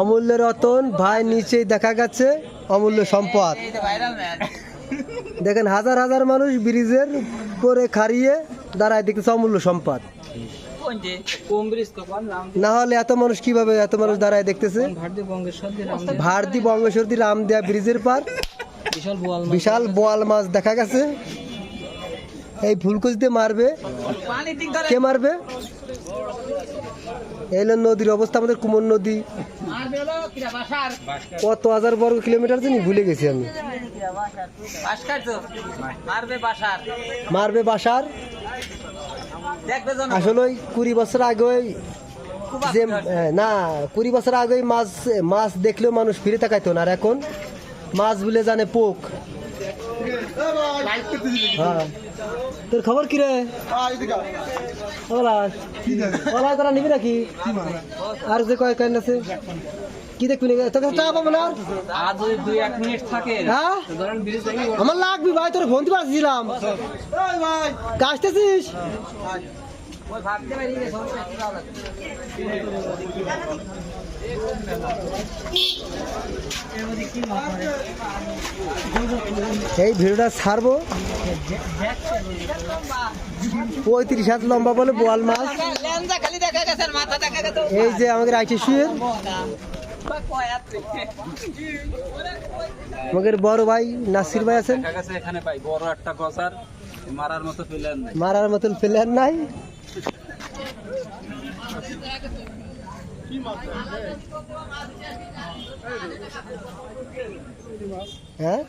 অমূল্য রতন, ভাই নিচেই দেখা গেছে, অমূল্য সম্পদ। দেখেন হাজার হাজার মানুষ ব্রিজের করে খাড়িয়ে দাঁড়ায় দেখতেছে অমূল্য সম্পদ। না হলে এত মানুষ কীভাবে এত মানুষ দাঁড়ায় দেখতেছে? ভারতী বঙ্গেশ্বরী রাম দেয়া ব্রিজের পার। বিশাল বোয়াল মাছ দেখা গেছে। এই ফুলকুচিতে মারবে। কে মারবে? এই নদীর অবস্থা আমাদের কুমন নদী। কত হাজার বর্গ কিলোমিটার জানি ভুলে গেছি আমি। মারবে বাসার। আসলে ওই কুড়ি বছর আগে ওই যে হ্যাঁ, না কুড়ি বছর আগে মাছ মাছ দেখলেও মানুষ ফিরে তাকাইতো না। আর এখন মাছ বলে জানে পোক। হ্যাঁ। তোর খবর কি রে? ওলা ওলা তারা নিবি নাকি? আর যে কয় কেন আছে? কি দেখবি তোকে টাকা পাবো না হ্যাঁ? আমার লাগবি ভাই তোর ফোন পারছিলাম কাজতেছিস ওই ভাবতে এই ভিডিওটা ছাড়বো। পঁয়ত্রিশ হাত লম্বা বলে বোয়াল মাছ। এই যে আমাদের আইসি শুয়ের আমাদের বড় ভাই নাসির ভাই আছেন। প্লেয়ার নাই। মারার মতন প্লেয়ার নাই। হ্যাঁ?